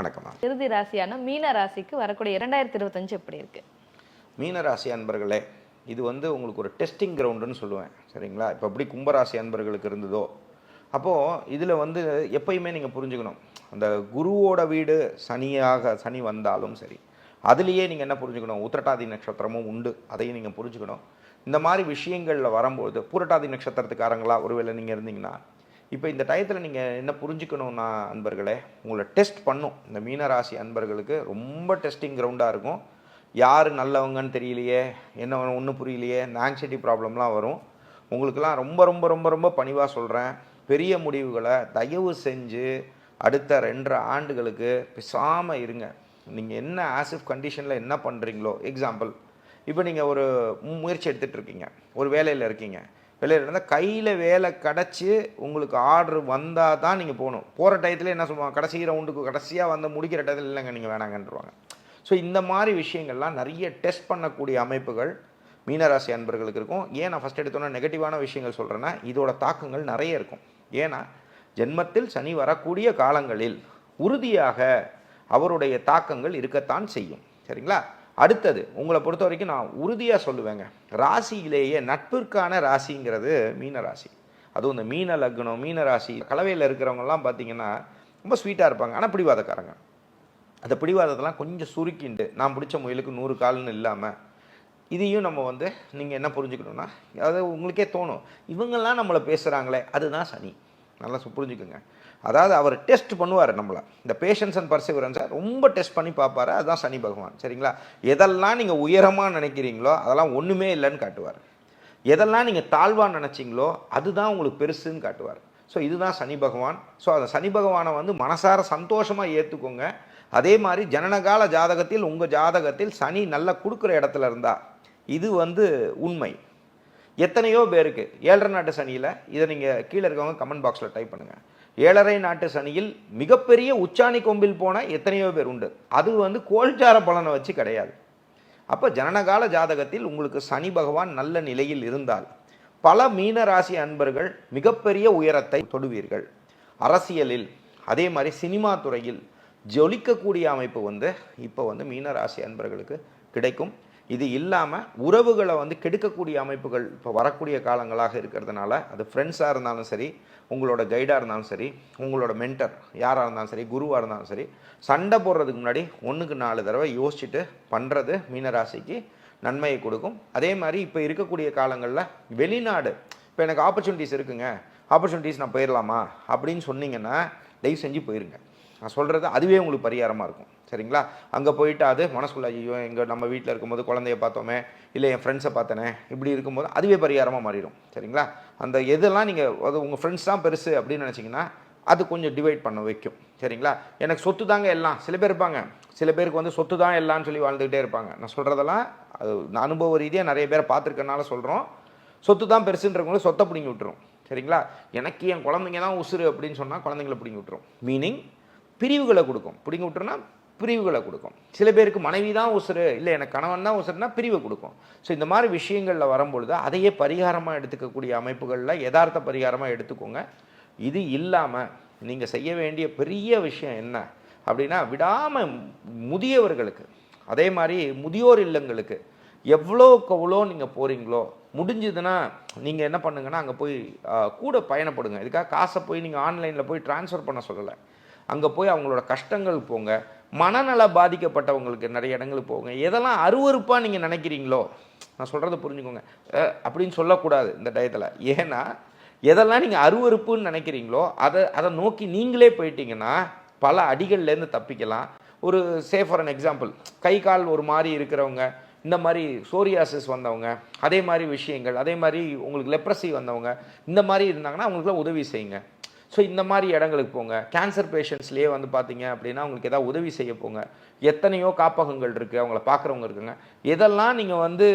வணக்கம் இறுதி ராசியான மீன ராசிக்கு வரக்கூடிய இரண்டாயிரத்தி இருபத்தஞ்சு எப்படி இருக்கு? மீனராசி அன்பர்களே இது வந்து உங்களுக்கு ஒரு டெஸ்டிங் கிரவுண்டுன்னு சொல்லுவேன். சரிங்களா? இப்போ எப்படி கும்பராசி அன்பர்களுக்கு இருந்ததோ அப்போது இதில் வந்து எப்பயுமே நீங்கள் புரிஞ்சுக்கணும். அந்த குருவோட வீடு சனியாக சனி வந்தாலும் சரி அதுலேயே நீங்கள் என்ன புரிஞ்சுக்கணும்? உத்திரட்டாதி நட்சத்திரமும் உண்டு. அதையும் நீங்கள் புரிஞ்சுக்கணும். இந்த மாதிரி விஷயங்களில் வரும்போது பூரட்டாதி நட்சத்திரத்துக்காரங்களா ஒருவேளை நீங்கள் இருந்தீங்கன்னா இப்போ இந்த டயத்தில் நீங்கள் என்ன புரிஞ்சுக்கணும்னா அன்பர்களே உங்களை டெஸ்ட் பண்ணும். இந்த மீனராசி அன்பர்களுக்கு ரொம்ப டெஸ்டிங் கிரவுண்டாக இருக்கும். யார் நல்லவங்கன்னு தெரியலையே என்ன ஒன்றும் புரியலையே இந்த ஆங்ஸைட்டி ப்ராப்ளம்லாம் வரும். உங்களுக்கெல்லாம் ரொம்ப ரொம்ப ரொம்ப ரொம்ப பணிவாக சொல்கிறேன் பெரிய முடிவுகளை தயவு செஞ்சு அடுத்த ரெண்டரை ஆண்டுகளுக்கு பேசாமல் இருங்க. நீங்கள் என்ன ஆசிஃப் கண்டிஷனில் என்ன பண்ணுறீங்களோ எக்ஸாம்பிள் இப்போ நீங்கள் ஒரு முயற்சி எடுத்துகிட்டு இருக்கீங்க. ஒரு வேலையில் இருக்கீங்க. வெளியில் இருந்தால் கையில் வேலை கிடச்சி உங்களுக்கு ஆர்டர் வந்தால் தான் நீங்கள் போகணும். போகிற டயத்தில் என்ன சொல்லுவாங்க? கடைசி ரவுண்டுக்கு கடைசியாக வந்து முடிக்கிற டயத்தில் இல்லைங்க நீங்கள் வேணாங்கன்றவாங்க. ஸோ இந்த மாதிரி விஷயங்கள்லாம் நிறைய டெஸ்ட் பண்ணக்கூடிய அமைப்புகள் மீனராசி அன்பர்களுக்கு இருக்கும். ஏன் நான் ஃபஸ்ட் எடுத்தோன்னா நெகட்டிவான விஷயங்கள் சொல்கிறேன்னா இதோட தாக்கங்கள் நிறைய இருக்கும். ஏன்னா ஜென்மத்தில் சனி வரக்கூடிய காலங்களில் உறுதியாக அவருடைய தாக்கங்கள் இருக்கத்தான் செய்யும். சரிங்களா? அடுத்தது உங்களை பொறுத்த வரைக்கும் நான் உறுதியாக சொல்லுவேங்க. ராசியிலேயே நட்பிற்கான ராசிங்கிறது மீன ராசி. அதுவும் இந்த மீன லக்னம் மீன ராசி கலவையில் இருக்கிறவங்கலாம் பார்த்தீங்கன்னா ரொம்ப ஸ்வீட்டாக இருப்பாங்க. ஆனால் பிடிவாதக்காரங்க. அந்த பிடிவாதத்தெல்லாம் கொஞ்சம் சுருக்கிண்டு நான் பிடிச்ச முயலுக்கு நூறு கால்னு இல்லாமல் இதையும் நம்ம வந்து நீங்கள் என்ன புரிஞ்சுக்கணும்னா அதாவது உங்களுக்கே தோணும். இவங்கெல்லாம் நம்மளை பேசுகிறாங்களே அதுதான் சனி. நல்லா சு- புரிஞ்சுக்குங்க. அதாவது அவர் டெஸ்ட் பண்ணுவார் நம்மளை. இந்த பேஷன்ஸ் அண்ட் பர்சிவரன்ஸை ரொம்ப டெஸ்ட் பண்ணி பார்ப்பாரு அதுதான் சனி பகவான். சரிங்களா? எதெல்லாம் நீங்கள் உயரமாக நினைக்கிறீங்களோ அதெல்லாம் ஒன்றுமே இல்லைன்னு காட்டுவார். எதெல்லாம் நீங்கள் தாழ்வாக நினச்சிங்களோ அதுதான் உங்களுக்கு பெருசுன்னு காட்டுவார். ஸோ இதுதான் சனி பகவான். ஸோ அந்த சனி பகவானை வந்து மனசார சந்தோஷமாக ஏற்றுக்கோங்க அதே மாதிரி ஜனனகால ஜாதகத்தில் உங்கள் ஜாதகத்தில் சனி நல்லா கொடுக்குற இடத்துல இருந்தால் இது வந்து உண்மை. எத்தனையோ பேருக்கு. ஏழரை நாட்டு சனியில் இதை நீங்கள் கீழே இருக்கவங்க கமெண்ட் பாக்ஸில் டைப் பண்ணுங்கள் ஏழரை நாட்டு சனியில் மிகப்பெரிய உச்சாணி கொம்பில் போன எத்தனையோ பேர் உண்டு. அது வந்து கோல்சார பலனை வச்சு கிடையாது. அப்போ ஜனனகால ஜாதகத்தில் உங்களுக்கு சனி பகவான் நல்ல நிலையில் இருந்தால் பல மீன ராசி அன்பர்கள் மிகப்பெரிய உயரத்தை தொடுவீர்கள். அரசியலில் அதே மாதிரி சினிமா துறையில் ஜொலிக்கக்கூடிய அமைப்பு வந்து இப்போ வந்து மீன ராசி அன்பர்களுக்கு கிடைக்கும். இது இல்லாமல் உறவுகளை வந்து கெடுக்கக்கூடிய அமைப்புகள் இப்போ வரக்கூடிய காலங்களாக இருக்கிறதுனால அது ஃப்ரெண்ட்ஸாக இருந்தாலும் சரி உங்களோட கைடாக இருந்தாலும் சரி உங்களோட மென்டர் யாராக இருந்தாலும் சரி குருவாக இருந்தாலும் சரி சண்டை போடுறதுக்கு முன்னாடி ஒன்றுக்கு நாலு தடவை யோசிச்சுட்டு பண்ணுறது மீனராசிக்கு நன்மையை கொடுக்கும். அதே மாதிரி இப்போ இருக்கக்கூடிய காலங்களில் வெளிநாடு இப்போ எனக்கு ஆப்பர்ச்சுனிட்டிஸ் இருக்குங்க. ஆப்பர்ச்சுனிட்டிஸ் நான் போயிடலாமா அப்படின்னு சொன்னீங்கன்னா தயவு செஞ்சு போயிருங்க. நான் சொல்கிறது அதுவே உங்களுக்கு பரிகாரமாக இருக்கும். சரிங்களா? அங்கே போயிட்டு அது மனசுக்குள்ள ஐயோ எங்கள் நம்ம வீட்டில் இருக்கும்போது குழந்தைய பார்த்தோமே இல்லை என் ஃப்ரெண்ட்ஸை பார்த்தனே இப்படி இருக்கும்போது அதுவே பரிகாரமாக மாறிடும். சரிங்களா? அந்த எதெல்லாம் நீங்கள் அது உங்கள் ஃப்ரெண்ட்ஸ் தான் பெருசு அப்படின்னு நினச்சிங்கன்னா அது கொஞ்சம் டிவைட் பண்ண வைக்கும். சரிங்களா? எனக்கு சொத்து தாங்க எல்லாம். சில பேர் இருப்பாங்க. சில பேருக்கு வந்து சொத்து தான் எல்லாம்னு சொல்லி வாழ்ந்துக்கிட்டே இருப்பாங்க. நான் சொல்கிறதெல்லாம் அது நான் அனுபவ ரீதியாக நிறைய பேரை பார்த்துருக்கனால சொல்கிறோம் சொத்து தான் பெருசுன்றவங்களும் சொத்தை பிடிங்கி விட்டுரும். சரிங்களா? எனக்கு என் குழந்தைங்க தான் உசுறு அப்படின்னு சொன்னால் குழந்தைங்கள பிடிங்கி விட்டுரும். மீனிங் பிரிவுகளை கொடுக்கும். பிடிங்கி விட்டுருன்னா பிரிவுகளை கொடுக்கும். சில பேருக்கு மனைவி தான் உசுறு இல்லை எனக்கு கணவன் தான் உசுறுனா பிரிவை கொடுக்கும். ஸோ இந்த மாதிரி விஷயங்களில் வரும்பொழுது அதையே பரிகாரமாக எடுத்துக்கக்கூடிய அமைப்புகளில் யதார்த்த பரிகாரமாக எடுத்துக்கோங்க. இது இல்லாமல் நீங்கள் செய்ய வேண்டிய பெரிய விஷயம் என்ன அப்படின்னா விடாமல் முதியவர்களுக்கு அதே மாதிரி முதியோர் இல்லங்களுக்கு எவ்வளோக்கு எவ்வளோ நீங்கள் போகிறீங்களோ முடிஞ்சதுன்னா நீங்கள் என்ன பண்ணுங்கன்னா அங்கே போய் கூட பயணப்படுங்க. இதுக்காக காசை போய் நீங்கள் ஆன்லைனில் போய் ட்ரான்ஸ்ஃபர் பண்ண சொல்லலை. அங்கே போய் அவங்களோட கஷ்டங்கள் போங்க. மனநல பாதிக்கப்பட்டவங்களுக்கு நிறைய இடங்களுக்கு போங்க. எதெல்லாம் அருவருப்பாக நீங்கள் நினைக்கிறீங்களோ நான் சொல்கிறத புரிஞ்சுக்கோங்க. அப்படின்னு சொல்லக்கூடாது இந்த டயத்தில். ஏன்னா எதெல்லாம் நீங்கள் அருவருப்புன்னு நினைக்கிறீங்களோ அதை அதை நோக்கி நீங்களே போயிட்டீங்கன்னா பல அடிகள்லேருந்து தப்பிக்கலாம். ஒரு சே ஃபார் அன் எக்ஸாம்பிள் கை கால் ஒரு மாதிரி இருக்கிறவங்க இந்த மாதிரி சோரியாசிஸ் வந்தவங்க அதே மாதிரி விஷயங்கள் அதே மாதிரி உங்களுக்கு லெப்ரசி வந்தவங்க இந்த மாதிரி இருந்தாங்கன்னா அவங்களுக்குலாம் உதவி செய்யுங்க. ஸோ இந்த மாதிரி இடங்களுக்கு போங்க. கேன்சர் பேஷண்ட்ஸ்லேயே வந்து பார்த்தீங்க அப்படின்னா உங்களுக்கு ஏதாவது உதவி செய்ய போங்க. எத்தனையோ காப்பகங்கள் இருக்குது அவங்கள பார்க்குறவங்க இருக்குங்க. எதெல்லாம் நீங்கள் வந்து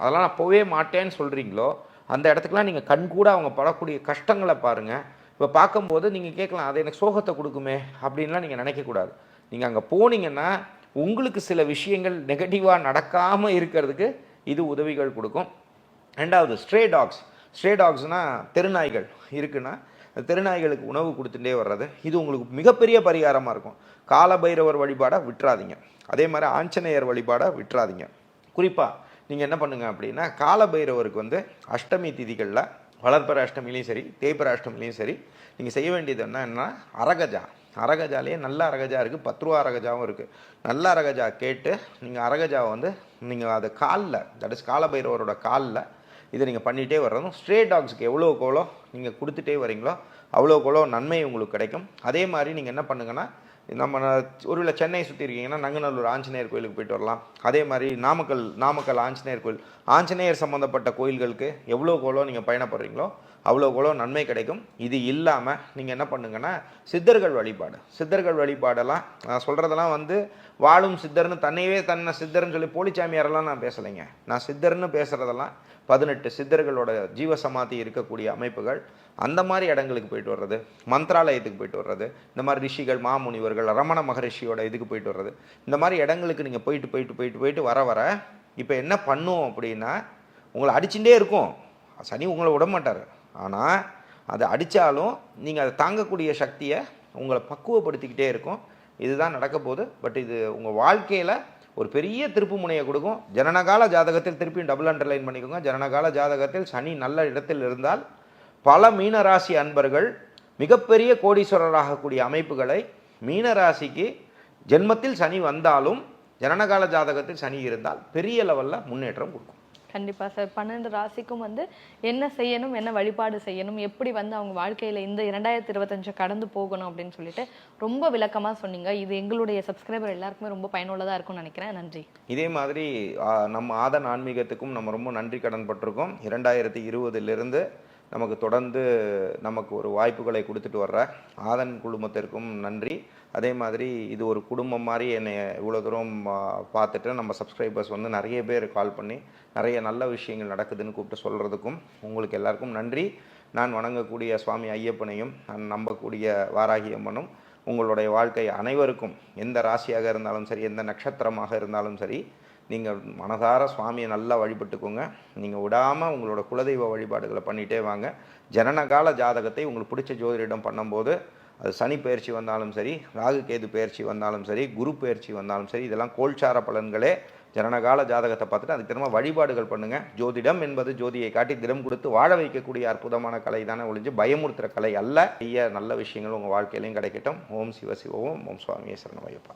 அதெல்லாம் நான் போவே மாட்டேன்னு சொல்கிறீங்களோ அந்த இடத்துக்குலாம் நீங்கள் கண்கூட அவங்க படக்கூடிய கஷ்டங்களை பாருங்கள் இப்போ பார்க்கும்போது நீங்கள் கேட்கலாம் அது எனக்கு சோகத்தை கொடுக்குமே அப்படின்லாம் நீங்கள் நினைக்கக்கூடாது நீங்கள் அங்கே போனீங்கன்னா உங்களுக்கு சில விஷயங்கள் நெகட்டிவாக நடக்காமல் இருக்கிறதுக்கு இது உதவிகள் கொடுக்கும். ரெண்டாவது ஸ்ட்ரே டாக்ஸ் ஸ்ட்ரே டாக்ஸ்னால் தெருநாய்கள் இருக்குன்னா திருநாய்களுக்கு உணவு கொடுத்துட்டே வர்றது இது உங்களுக்கு மிகப்பெரிய பரிகாரமாக இருக்கும். காலபைரவர் வழிபாடாக விட்டுறாதீங்க. அதே மாதிரி ஆஞ்சநேயர் வழிபாடாக விட்டுறாதீங்க. குறிப்பாக நீங்கள் என்ன பண்ணுங்க அப்படின்னா காலபைரவருக்கு வந்து அஷ்டமி திதிகளில் வளர்ப்பற அஷ்டமிலையும் சரி தேய்பிற அஷ்டமிலையும் சரி நீங்கள் செய்ய வேண்டியது என்னன்னா அரகஜா. அரகஜாலேயே நல்ல அரகஜா இருக்குது பத்து ரூபா அரகஜாவும் இருக்குது நல்ல அரகஜா கேட்டு நீங்கள் அரகஜாவை வந்து நீங்கள் அதை காலில் தட் இஸ் காலபைரவரோட காலில் இதை நீங்கள் பண்ணிகிட்டே வர்றதும் ஸ்ட்ரே டாக்ஸ்க்கு எவ்வளோக்கு எவ்வளோ நீங்கள் கொடுத்துட்டே வரீங்களோ அவ்வளோக்கு எவ்வளோ நன்மை உங்களுக்கு கிடைக்கும். அதே மாதிரி நீங்கள் என்ன பண்ணுங்கன்னா நம்ம ஒருவேளை சென்னை சுற்றி இருக்கீங்கன்னா நங்கநல்லூர் ஆஞ்சநேயர் கோயிலுக்கு போயிட்டு வரலாம். அதே மாதிரி நாமக்கல் நாமக்கல் ஆஞ்சநேயர் கோயில் ஆஞ்சநேயர் சம்மந்தப்பட்ட கோயில்களுக்கு எவ்வளோக்கு எவ்வளோ நீங்கள் பயணப்படுறீங்களோ அவ்வளோ எவ்வளோ நன்மை கிடைக்கும். இது இல்லாமல் நீங்கள் என்ன பண்ணுங்கன்னா சித்தர்கள் வழிபாடு. சித்தர்கள் வழிபாடெல்லாம் நான் சொல்கிறதெல்லாம் வந்து வாழும் சித்தர்னு தன்னையவே தன்னை சித்தர்னு சொல்லி போலிச்சாமியாரெல்லாம் நான் பேசலைங்க. நான் சித்தர்னு பேசுகிறதெல்லாம் பதினெட்டு சித்தர்களோட ஜீவசமாதி இருக்கக்கூடிய அமைப்புகள் அந்த மாதிரி இடங்களுக்கு போயிட்டு வர்றது மந்த்ராலயத்துக்கு போயிட்டு வர்றது இந்த மாதிரி ரிஷிகள் மாமுனிவர்கள் ரமண மகரிஷியோட இதுக்கு போயிட்டு வர்றது இந்த மாதிரி இடங்களுக்கு நீங்கள் போயிட்டு போயிட்டு போயிட்டு போயிட்டு வர வர இப்போ என்ன பண்ணுவோம் அப்படின்னா உங்களை அடிச்சுட்டே இருக்கும். சனி உங்களை விட மாட்டார் ஆனால் அதை அடித்தாலும் நீங்கள் அதை தாங்கக்கூடிய சக்தியை உங்களை பக்குவப்படுத்திக்கிட்டே இருக்கும். இதுதான் நடக்க போகுது. பட் இது உங்கள் வாழ்க்கையில் ஒரு பெரிய திருப்பு முனையை கொடுக்கும். ஜனனகால ஜாதகத்தில் திருப்பியும் டபுள் அண்டர்லைன் பண்ணிக்கோங்க. ஜனனகால ஜாதகத்தில் சனி நல்ல இடத்தில் இருந்தால் பல மீனராசி அன்பர்கள் மிகப்பெரிய கோடீஸ்வரராகக்கூடிய அமைப்புகளை மீனராசிக்கு ஜென்மத்தில் சனி வந்தாலும் ஜனனகால ஜாதகத்தில் சனி இருந்தால் பெரிய லெவலில் முன்னேற்றம் கொடுக்கும். கண்டிப்பாக சார். பன்னெண்டு ராசிக்கும் வந்து என்ன செய்யணும் என்ன வழிபாடு செய்யணும் எப்படி வந்து அவங்க வாழ்க்கையில் இந்த இரண்டாயிரத்தி இருபத்தஞ்சை கடந்து போகணும் அப்படின்னு சொல்லிட்டு ரொம்ப விளக்கமாக சொன்னீங்க. இது எங்களுடைய சப்ஸ்கிரைபர் எல்லாருக்குமே ரொம்ப பயனுள்ளதாக இருக்கும்னு நினைக்கிறேன். நன்றி. இதே மாதிரி நம்ம ஆதன் ஆன்மீகத்துக்கும் நம்ம ரொம்ப நன்றி கடன் பட்டிருக்கோம். இரண்டாயிரத்தி இருபதுலேருந்து நமக்கு தொடர்ந்து நமக்கு ஒரு வாய்ப்புகளை கொடுத்துட்டு வர்ற ஆதன் குழுமத்திற்கும் நன்றி. அதே மாதிரி இது ஒரு குடும்பம் மாதிரி என்னை இவ்வளோ தூரம் பார்த்துட்டு நம்ம சப்ஸ்கிரைபர்ஸ் வந்து நிறைய பேர் கால் பண்ணி நிறைய நல்ல விஷயங்கள் நடக்குதுன்னு கூப்பிட்டு சொல்கிறதுக்கும் உங்களுக்கு எல்லாருக்கும் நன்றி. நான் வணங்கக்கூடிய சுவாமி ஐயப்பனையும் நான் நம்பக்கூடிய வாராகி அம்மனும் உங்களுடைய வாழ்க்கை அனைவருக்கும் எந்த ராசியாக இருந்தாலும் சரி எந்த நட்சத்திரமாக இருந்தாலும் சரி நீங்கள் மனதார சுவாமியை நல்லா வழிபட்டுக்கோங்க. நீங்கள் விடாமல் உங்களோட குலதெய்வ வழிபாடுகளை பண்ணிகிட்டே வாங்க. ஜனனகால ஜாதகத்தை உங்களுக்கு பிடிச்ச ஜோதிடம் பண்ணும்போது அது சனி பயிற்சி வந்தாலும் சரி ராகு கேது பயிற்சி வந்தாலும் சரி குரு பயிற்சி வந்தாலும் சரி இதெல்லாம் கோல்சார பலன்களே ஜனனகால ஜாதகத்தை பார்த்துட்டு அதுக்கு திரும்ப வழிபாடுகள் பண்ணுங்கள் ஜோதிடம் என்பது ஜோதியை காட்டி தினம் கொடுத்து வாழ வைக்கக்கூடிய அற்புதமான கலை தானே ஒழிஞ்சு பயமுறுத்துகிற கலை அல்ல. ஐய நல்ல விஷயங்கள் உங்கள் வாழ்க்கையிலையும் கிடைக்கட்டும். ஓம் சிவ சிவ ஓம். ஓம் சுவாமியே சரணமையப்பா